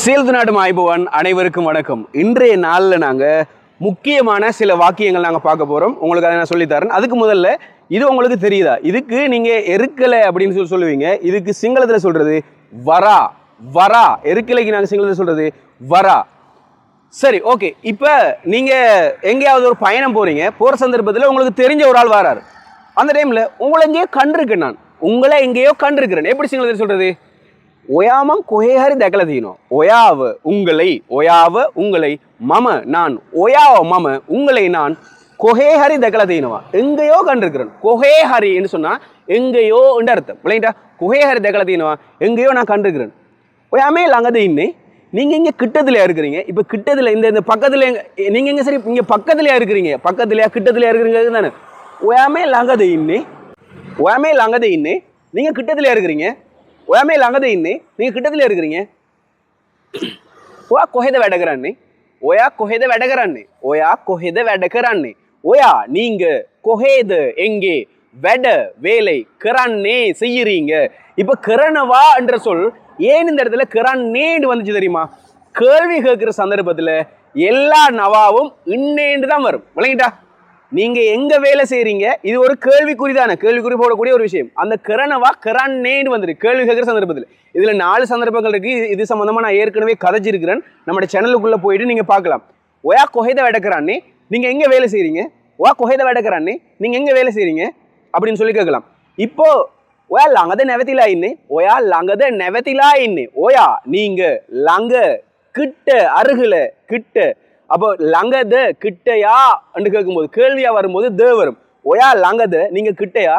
சேல்து நாடு மாய்பவன் அனைவருக்கும் வணக்கம். இன்றைய நாளில் நாங்கள் முக்கியமான சில வாக்கியங்கள் நாங்கள் பார்க்க போகிறோம் உங்களுக்கு அதை நான் சொல்லித்தரேன். அதுக்கு முதல்ல இது உங்களுக்கு தெரியுதா? இதுக்கு நீங்கள் எருக்கலை அப்படின்னு சொல்லி சொல்லுவீங்க. இதுக்கு சிங்களத்தில் சொல்கிறது வரா. வரா. எருக்கலைக்கு நாங்கள் சிங்களத்தில் சொல்கிறது வரா. சரி ஓகே. இப்போ நீங்கள் எங்கேயாவது ஒரு பயணம் போகிறீங்க போகிற சந்தர்ப்பத்தில் உங்களுக்கு தெரிஞ்ச ஒரு ஆள் வராரு. அந்த டைமில் உங்களை எங்கேயோ கண்டிருக்கேன் நான். உங்களை எங்கேயோ கண்டிருக்கிறேன். எப்படி சிங்களத்தில் சொல்கிறது ஒயாமம் கொஹேஹரி தகலதீனோ ஒயாவ உங்களை ஒயாவ உங்களை மம நான் ஒயாவ மம உங்களை நான் கொஹே கொஹேஹரி தகலதீனவா எங்கேயோ கண்டிருக்கிறேன். குஹேஹாரின்னு சொன்னால் எங்கேயோ என்று அர்த்தம். இல்லைங்களா கொஹேஹரி தகலதீனவா எங்கேயோ நான் கண்டிருக்கிறேன். ஒயாமே லங்கது இன்னே நீங்கள் இங்கே கிட்டத்தில் இருக்கிறீங்க. இப்போ கிட்டத்தில் இந்த இந்த பக்கத்தில் நீங்கள் நீங்க சரி இங்கே பக்கத்துலயா இருக்கிறீங்க. பக்கத்துலயா கிட்டத்துலயா இருக்கிறீங்க தானே. ஒயாமே லங்கது இன்னே ஒயாமே லங்கது இன்னே நீங்கள் கிட்டத்துலயா இருக்கிறீங்க. ஒயாமே லங்கது இன்னே நீங்க கிட்டத்துல இருக்கிறீங்க ඔයා කොහෙද වැඩ කරන්නේ ඔයා කොහෙද වැඩ කරන්නේ ඔයා කොහෙද වැඩ කරන්නේ ඔයා நீங்க கொஹேத எங்கே வெட வேலை கரன்னே செய்யறீங்க இப்ப கரணவா என்ற சொல் ஏன் இந்த இடத்துல கரன்னேன்னு வந்துச்சு தெரியுமா கேள்வி கேட்கிற சந்தர்ப்பத்துல எல்லா நவாவும் இன்னேன்னு தான் வரும் விளங்கிட்டா நீங்க எங்க வேலை செய்கிறீங்க இது ஒரு கேள்விக்குறி தானே கேள்விக்குறி போடக்கூடிய ஒரு விஷயம். அந்த கரணவா கரான்னேன்னு வந்துரு. கேள்வி கேட்குற சந்தர்ப்பத்தில். இதுல நாலு சந்தர்ப்பங்கள் இருக்கு. இது- இது சம்பந்தமா நான் ஏற்கனவே கதைச்சிருக்கிறேன். நம்ம சேனலுக்குள்ள போயிட்டு நீங்க பார்க்கலாம். ஒயா கொகைத வெடக்கிறானே நீங்க எங்க வேலை செய்கிறீங்க ஒயா கொகைத வெடக்கிறானே நீங்க எங்க வேலை செய்யறீங்க அப்படின்னு சொல்லி கேட்கலாம். இப்போ ஒயா லங்கத நெவத்திலா இன்னே? ஒயா லங்கத நெவத்திலா இன்னே? ஒயா நீங்க லங்க கிட்ட அருகில கிட்ட அப்போ லங்கத கிட்டையா என்று கேட்கும்போது கேள்வியா வரும்போது தே வரும். ஒயா லங்கத நீங்க கிட்டையா?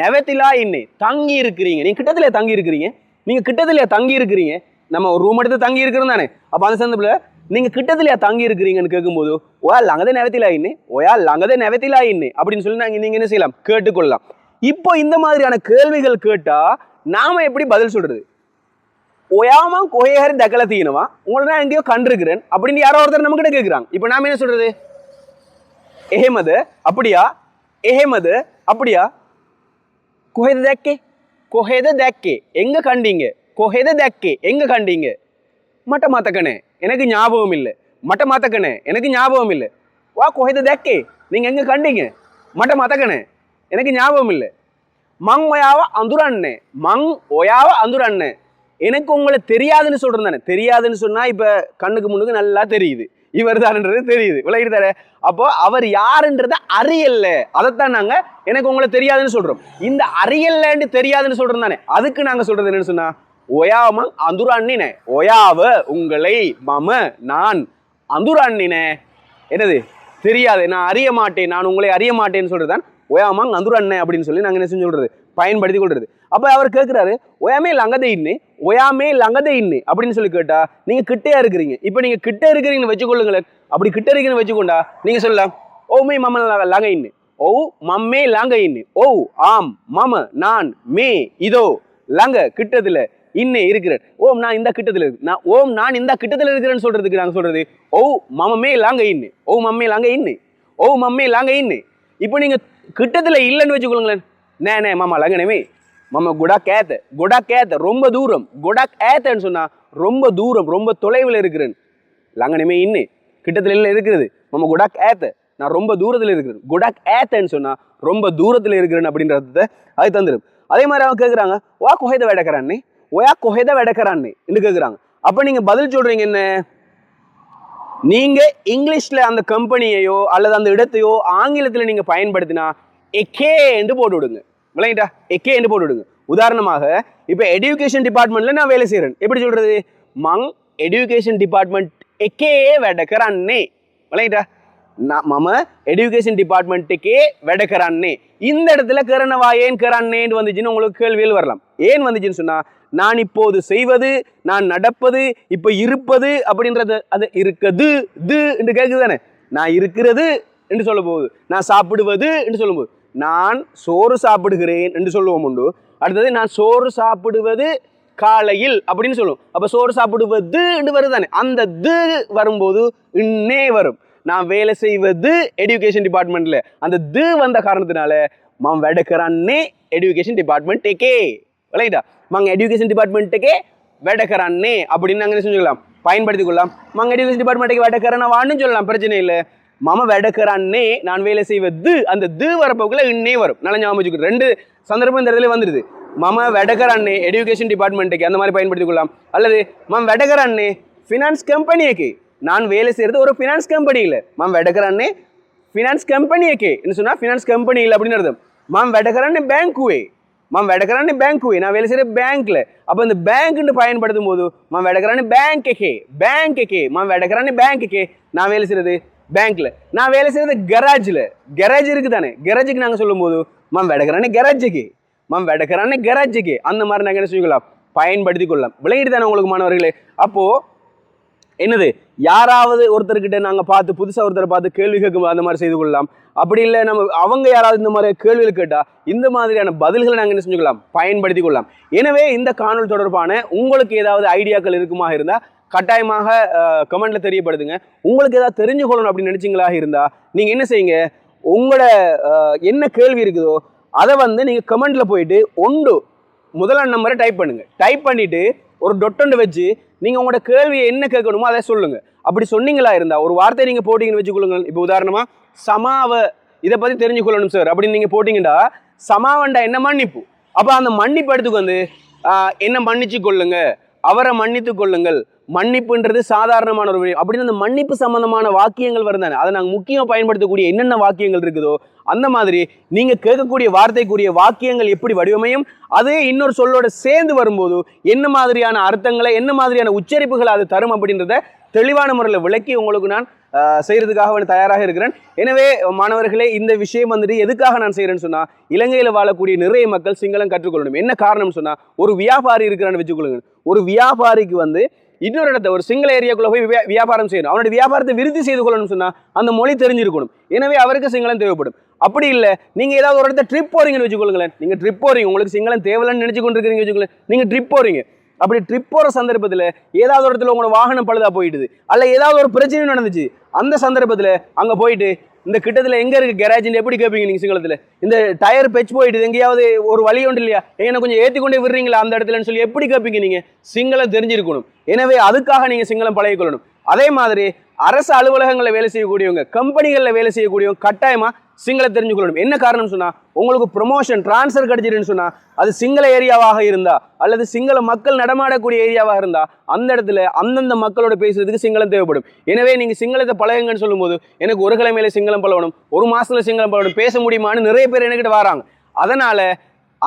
நெவத்திலா இன்னே தங்கி இருக்கிறீங்க நீங்க கிட்டத்திலே தங்கி இருக்கிறீங்க நீங்க கிட்டத்திலே தங்கி இருக்கிறீங்க நம்ம ஒரு ரூம் எடுத்து தங்கி இருக்கிறோம் தானே. அப்போ அந்த சந்தர்ப்பத்தில் நீங்க கிட்டத்திலே தங்கி இருக்கிறீங்கன்னு கேட்கும்போது ஒயா லங்கதே நெவத்திலா இன்னே? ஒயா லங்கதே நெவத்திலா இன்னே? அப்படின்னு சொல்லி நாங்க நீங்க என்ன செய்யலாம்? கேட்டுக்கொள்ளலாம். இப்போ இந்த மாதிரியான கேள்விகள் கேட்டா நாம எப்படி பதில் சொல்றது? ஒயாம கொயஹரி தக்கல தீனவா உங்களை நான் எங்கேயோ கண்டிருக்கிறேன். அப்படின்னு யாரோ ஒருத்தர் நம்ம கிட்ட கேட்குறாங்க இப்போ நாம என்ன சொல்றது? எஹமது அப்படியா? எஹமது அப்படியா? கொஹேத தேக்கே. கொஹேத தேக்கே. எங்க கண்டீங்க? கொஹேத தேக்கே. எங்க கண்டீங்க? மட்ட மாத்தக்கணே எனக்கு ஞாபகம் இல்லை. மட்ட மாத்தக்கணே எனக்கு ஞாபகம் இல்லை. வா கொஹேத தேக்கே. நீங்க எங்க கண்டீங்க? மட்ட மாத்தக்கணே எனக்கு ஞாபகம் இல்லை. மங் ஒயாவ அந்துரண்ணே. மங் ஒயாவ அந்துரண்ணே. எனக்கு உங்களை தெரியாதுன்னு சொல்றேன் தானே. தெரியாதுன்னு சொன்னால் இப்போ கண்ணுக்கு முன்னுக்கு நல்லா தெரியுது. இவர் தான்ன்றது தெரியுது. விளையிட்டு தானே. அப்போ அவர் யாருன்றத அறியல்ல அதைத்தான் நாங்க எனக்கு உங்களை தெரியாதுன்னு சொல்றோம். இந்த அறியல்லன்னு தெரியாதுன்னு சொல்றோம் தானே. அதுக்கு நாங்க சொல்றது என்னன்னு சொன்னா ஒயாம அந்துராண்ணினே ஒயாவ உங்களை மம நான் அந்துராண்ணினே என்னது? தெரியாது. நான் அறிய மாட்டேன். நான் உங்களை அறிய மாட்டேன்னு சொல்கிறது தான் ஒயாமாங் அண்ணன் அப்படின்னு சொல்லி நாங்கள் என்ன செஞ்சு சொல்கிறது பயன்படுத்தி கொள்வது அப்போ அவர் கேட்குறாரு ஒயாமே லங்கதை இன்னு ஒயாமே லங்கதை இன்னு அப்படின்னு சொல்லி கேட்டால் நீங்கள் கிட்டே இருக்கிறீங்க. இப்போ நீங்கள் கிட்டே இருக்கிறீங்கன்னு வச்சுக்கொள்ளுங்களேன் அப்படி கிட்டே இருக்கிறீங்கன்னு வச்சுக்கொண்டா நீங்கள் சொல்லலாம் ஓ மே மம லங்க இன்னு. ஓ மம்மே லங்க இன்னு. ஓ ஆம் மம நான் மே இதோ லங்க கிட்டத்துல இன்னே இருக்கிறேன். ஓம் நான் இந்த கிட்டத்தில் இருக்கு நான் ஓம் நான் இந்த கிட்டத்தில் இருக்கிறேன்னு சொல்றதுக்கு நாங்கள் சொல்றது ஓ மமமே லாங்க இன்னு. ஓ மம்மே லாங்க இன்னு. ஓ மம்மே லாங்க இன்னு. இப்போ நீங்க கிட்டத்தில் இல்லைன்னு வச்சுக்கொள்ளுங்களேன் நே நே மாமா லங்கனமே. மாமா குடாக் ஏத்த குடாக் ஏத்த ரொம்ப தூரம் குடாக் ஏத்தன்னு சொன்னா ரொம்ப தூரம் ரொம்ப தொலைவில் இருக்கிறேன். லங்கனமே இன்னு. கிட்டத்தில் இல்லை இருக்கிறது. மாமா குடாக் ஏத்த நான் ரொம்ப தூரத்தில் இருக்கிறேன். குடாக் ஏத்தன்னு சொன்னா ரொம்ப தூரத்தில் இருக்கிறேன் அப்படின்றத அது தந்துடும் அதே மாதிரி அவங்க கேட்குறாங்க ஓ கொஹைத வெடக்கிறானே ஒயா கொஹைத வெடக்கிறானே என்று கேட்குறாங்க அப்போ நீங்கள் பதில் சொல்கிறீங்க என்ன? நீங்கள் இங்கிலீஷில் அந்த கம்பெனியையோ அல்லது அந்த இடத்தையோ ஆங்கிலத்தில் நீங்கள் பயன்படுத்தினா எக்கே என்று போட்டு விடுங்க. விளங்கிட்டா? எக்கே என்று போட்டு விடுங்க. உதாரணமாக இப்போ எடுகேஷன் டிபார்ட்மெண்ட்ல நான் வேலை செய்கிறேன் எப்படி சொல்கிறது மங் எடுகேஷன் டிபார்ட்மெண்ட் எக்கே வெடக்கரன்னே விளங்கிட்டா? மம எடுகேஷன் டிபார்ட்மெண்ட்டுக்கே வெடக்கரான்னே இந்த இடத்துல கரணவா ஏன் கரான்னேன்னு வந்துச்சுன்னு உங்களுக்கு கேள்வியில் வரலாம். ஏன் வந்துச்சுன்னு சொன்னால் நான் இப்போது செய்வது நான் நடப்பது இப்போ இருப்பது அப்படின்றது அது இருக்குது து என்று கேட்குது தானே. நான் இருக்கிறது என்று சொல்ல போகுது நான் சாப்பிடுவது என்று சொல்லும்போது நான் சோறு சாப்பிடுகிறேன் என்று சொல்லுவோம் உண்டு. அடுத்தது நான் சோறு சாப்பிடுவது காலையில் அப்படின்னு சொல்லுவோம். அப்போ சோறு சாப்பிடுவது என்று வருது தானே அந்த து வரும்போது இன்னே வரும். நான் வேலை செய்வது எஜுகேஷன் டிபார்ட்மெண்ட்டில் அந்த து வந்த காரணத்தினால மாம் வெடக்கரானே எஜுகேஷன் டிபார்ட்மெண்ட்டுக்கே விளையாடா மாங்க எஜுகேஷன் டிபார்ட்மெண்ட்டுக்கே வெடக்கரானே அப்படின்னு அங்கே செஞ்சுக்கலாம்? பயன்படுத்தி கொள்ளலாம். மாங்க எஜுகேஷன் டிபார்ட்மெண்ட்டுக்கு வெடக்கரான வான்னு சொல்லலாம். பிரச்சனை இல்லை. மாம வெடக்கரானே நான் வேலை செய்வது அந்த து வரப்போக்குள்ள இன்னே வரும். நல்லா ஞாபகம் ரெண்டு சந்தர்ப்பம் இந்த இடத்துல வந்துடுது மாம வெடகர் அண்ணே டிபார்ட்மெண்ட்டுக்கு அந்த மாதிரி பயன்படுத்திக் கொள்ளலாம். அல்லது மம் வெடகர் ஃபினான்ஸ் கம்பெனிக்கு நான் வேலை செய்கிறது ஒரு ஃபினான்ஸ் கம்பெனியில் மம் வெடகரண்ணே ஃபினான்ஸ் கம்பெனிக்கு என்ன சொன்னால் ஃபினான்ஸ் கம்பெனியில் அப்படின்னு அர்த்தம். மம் வெடகரண்ணே பேங்க்குவே மம் வெடகரண்ணே பேங்க்குவே நான் வேலை செய்கிற பேங்க்கில் அப்போ இந்த பேங்க்னு பயன்படுத்தும் போது மம் வெடகரண்ணே பேங்க்கே பேங்க்கே மம் வெடகரண்ணே பேங்க்கே நான் வேலை செய்கிறது பேங்க்கில் நான் வேலை செய்யறது கராஜில் கராஜ் இருக்குது தானே. கராஜுக்கு நாங்கள் சொல்லும்போது மம் வெடக்கிறானே கராஜுக்கு மம் வெடக்கிறானே கராஜுக்கு அந்த மாதிரி நாங்கள் என்ன செய்யலாம்? பயன்படுத்தி கொள்ளலாம். விளங்கிட்டு தானே உங்களுக்கு மாணவர்களே? அப்போது என்னது யாராவது ஒருத்தர்கிட்ட நாங்கள் பார்த்து புதுசாக ஒருத்தரை பார்த்து கேள்வி கேட்கும் அந்த மாதிரி செய்து கொள்ளலாம். அப்படி இல்லை நம்ம அவங்க யாராவது இந்த மாதிரி கேள்விகள் கேட்டால் இந்த மாதிரியான பதில்களை நாங்கள் என்ன செஞ்சுக்கலாம்? பயன்படுத்தி கொள்ளலாம். எனவே இந்த காணொலி தொடர்பான உங்களுக்கு ஏதாவது ஐடியாக்கள் இருக்குமா இருந்தால் கட்டாயமாக கமெண்ட்டில் தெரியப்படுதுங்க உங்களுக்கு ஏதாவது தெரிஞ்சுக்கொள்ளணும் அப்படின்னு நினச்சிங்களா இருந்தால் நீங்கள் என்ன செய்யுங்க? உங்களோட என்ன கேள்வி இருக்குதோ அதை வந்து நீங்கள் கமெண்ட்டில் போயிட்டு ஒன்று முதலாம் நம்பரை டைப் பண்ணுங்கள் டைப் பண்ணிவிட்டு ஒரு டொட்டொண்டு வச்சு நீங்கள் உங்களோட கேள்வியை என்ன கேட்கணுமோ அதை சொல்லுங்கள் அப்படி சொன்னீங்களா இருந்தால் ஒரு வார்த்தை நீங்கள் போட்டிங்கன்னு வச்சுக்கொள்ளுங்க இப்போ உதாரணமாக சமாவ இதை பற்றி தெரிஞ்சுக்கொள்ளணும் சார் அப்படின்னு நீங்கள் போட்டீங்கன்னா சமாவண்டா என்ன மன்னிப்பு? அப்போ அந்த மன்னிப்பு எடுத்துக்கு வந்து என்ன மன்னிச்சு கொள்ளுங்கள் அவரை மன்னித்து கொள்ளுங்கள். மன்னிப்புன்றது சாதாரணமான ஒரு விஷயம் அப்படின்னு அந்த மன்னிப்பு சம்பந்தமான வாக்கியங்கள் வருந்தானே அதை நாங்கள் முக்கியமாக பயன்படுத்தக்கூடிய என்னென்ன வாக்கியங்கள் இருக்குதோ அந்த மாதிரி நீங்கள் கேட்கக்கூடிய வார்த்தைக்குரிய வாக்கியங்கள் எப்படி வடிவமையும் அதே இன்னொரு சொல்லோட சேர்ந்து வரும்போது என்ன மாதிரியான அர்த்தங்களை என்ன மாதிரியான உச்சரிப்புகளை அது தரும் அப்படின்றத தெளிவான முறையில் விளக்கி உங்களுக்கு நான் செய்கிறதுக்காக வந்து தயாராக இருக்கிறேன். எனவே மாணவர்களே இந்த விஷயம் வந்துட்டு எதுக்காக நான் செய்கிறேன்னு சொன்னால் இலங்கையில் வாழக்கூடிய நிறைய மக்கள் சிங்களம் கற்றுக்கொள்ளணும். என்ன காரணம் சொன்னால் ஒரு வியாபாரி இருக்கிறான்னு வச்சுக்கொள்ளுங்க. ஒரு வியாபாரிக்கு வந்து இன்னொரு இடத்த ஒரு சிங்கள ஏரியாக்குள்ளே போய் வியாபாரம் செய்யணும். அவனுடைய வியாபாரத்தை விருத்தி செய்து கொள்ளணும்னு சொன்னா அந்த மொழி தெரிஞ்சிருக்கணும். எனவே அவருக்கு சிங்களம் தேவைப்படும். அப்படி இல்லை நீங்கள் ஏதாவது ஒரு இடத்த ட்ரிப் போறீங்கன்னு வச்சுக்கொள்ளுங்களேன். நீங்கள் ட்ரிப் போறீங்க. உங்களுக்கு சிங்களம் தேவையில்லைன்னு நினச்சி கொண்டு இருக்கிறீங்க வச்சுக்கோங்களேன் நீங்கள் ட்ரிப் போறீங்க. அப்படி ட்ரிப் போகிற சந்தர்ப்பத்தில் ஏதாவது ஒரு இடத்துல உங்களோட வாகனம் பழுதா போயிடுது அல்ல ஏதாவது ஒரு பிரச்சனையும் நடந்துச்சு. அந்த சந்தர்ப்பத்தில் அங்கே போயிட்டு இந்த கிட்டத்தில் எங்கே இருக்குது கேரேஜ் எப்படி கேட்பீங்க நீங்கள் சிங்களத்தில்? இந்த டயர் பெச் போயிட்டு எங்கேயாவது ஒரு வழி உண்டு இல்லையா? என்ன கொஞ்சம் ஏற்றி கொண்டே விடுறீங்களா அந்த இடத்துலன்னு சொல்லி எப்படி கேட்பீங்க நீங்கள் சிங்களம் தெரிஞ்சிருக்கணும். எனவே அதுக்காக நீங்கள் சிங்களம் பழகிக்கொள்ளணும். அதே மாதிரி அரசு அலுவலகங்களில் வேலை செய்யக்கூடியவங்க கம்பெனிகளில் வேலை செய்யக்கூடியவங்க கட்டாயமாக சிங்களம் தெரிஞ்சுக்கொள்ளணும். என்ன காரணம் சொன்னால் உங்களுக்கு ப்ரொமோஷன் ட்ரான்ஸ்ஃபர் கிடைச்சிருன்னு சொன்னால் அது சிங்கள ஏரியாவாக இருந்தா அல்லது சிங்கள மக்கள் நடமாடக்கூடிய ஏரியாவாக இருந்தா அந்த இடத்துல அந்தந்த மக்களோட பேசுறதுக்கு சிங்களம் தேவைப்படும். எனவே நீங்கள் சிங்களத்தை பழகுங்கன்னு சொல்லும்போது எனக்கு ஒரு கிழமையில சிங்களம் பழகணும் ஒரு மாதத்தில் சிங்களம் பழகணும் பேச முடியுமான்னு நிறைய பேர் என்கிட்ட வராங்க. அதனால்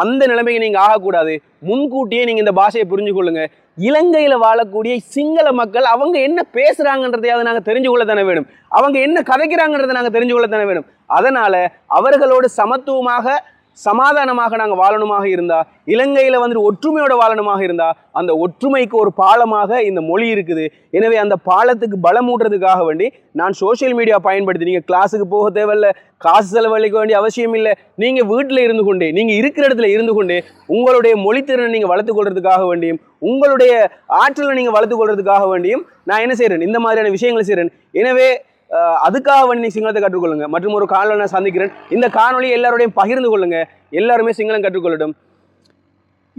அந்த நிலைமைக்கு நீங்க ஆகக்கூடாது. முன்கூட்டியே நீங்க இந்த பாஷையை புரிஞ்சு கொள்ளுங்க இலங்கையில் வாழக்கூடிய சிங்கள மக்கள் அவங்க என்ன பேசுறாங்கன்றதையாவது நாங்கள் தெரிஞ்சு கொள்ள தானே வேணும். அவங்க என்ன கதைக்கிறாங்கன்றதை நாங்கள் தெரிஞ்சு கொள்ள தானே வேணும். அதனால அவர்களோடு சமத்துவமாக சமாதானமாக நாங்கள் வாழணுமாக இருந்தால் இலங்கையில் வந்து ஒற்றுமையோட வாழணுமாக இருந்தால் அந்த ஒற்றுமைக்கு ஒரு பாலமாக இந்த மொழி இருக்குது. எனவே அந்த பாலத்துக்கு பலமூட்டுறதுக்காக வேண்டி நான் சோஷியல் மீடியா பயன்படுத்தி நீங்கள் கிளாஸுக்கு போக தேவையில்ல காசு செலவழிக்க வேண்டிய அவசியம் இல்லை. நீங்கள் வீட்டில் இருந்து கொண்டே நீங்கள் இருக்கிற இடத்துல இருந்து கொண்டே உங்களுடைய மொழித்திறனை நீங்கள் வளர்த்துக்கொள்றதுக்காக வேண்டியும் உங்களுடைய ஆற்றலை நீங்கள் வளர்த்துக் கொள்றதுக்காக வேண்டியும் நான் என்ன செய்கிறேன் இந்த மாதிரியான விஷயங்களை செய்கிறேன் எனவே அதுக்காக வேண்டி நீங்க சிங்களத்தை கற்றுக்கொள்ளுங்க. மற்றும் ஒரு காணொலி நான் சந்திக்கிறேன். இந்த காணொலியை எல்லாரோடையும் பகிர்ந்து கொள்ளுங்க. எல்லாருமே சிங்களம் கற்றுக்கொள்ளட்டும்.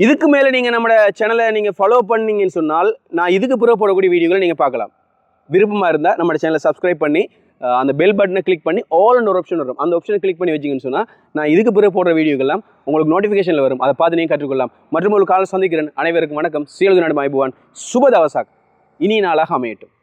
இதுக்கு மேலே நீங்கள் நம்மளோட சேனலை நீங்கள் ஃபாலோ பண்ணீங்கன்னு சொன்னால் நான் இதுக்கு பிறகு போடக்கூடிய வீடியோகளை நீங்கள் பார்க்கலாம். விருப்பமாக இருந்தால் நம்ம சேனலை சப்ஸ்கிரைப் பண்ணி அந்த பெல் பட்டனை கிளிக் பண்ணி ஆல் ஒரு ஆப்ஷன் வரும். அந்த ஆப்ஷனை கிளிக் பண்ணி வச்சிங்கன்னு சொன்னால் நான் இதுக்கு பிறகு போடுற வீடியோக்கெல்லாம் உங்களுக்கு நோட்டிஃபிகேஷனில் வரும். அதை பார்த்து நீங்கள் கற்றுக்கொள்ளலாம். மற்றும் ஒரு காலம் சந்திக்கிறேன். அனைவருக்கும் வணக்கம். சீலது நாடு மாய்புவான். சுபதவசாக் இனி நாளாக அமையட்டும்.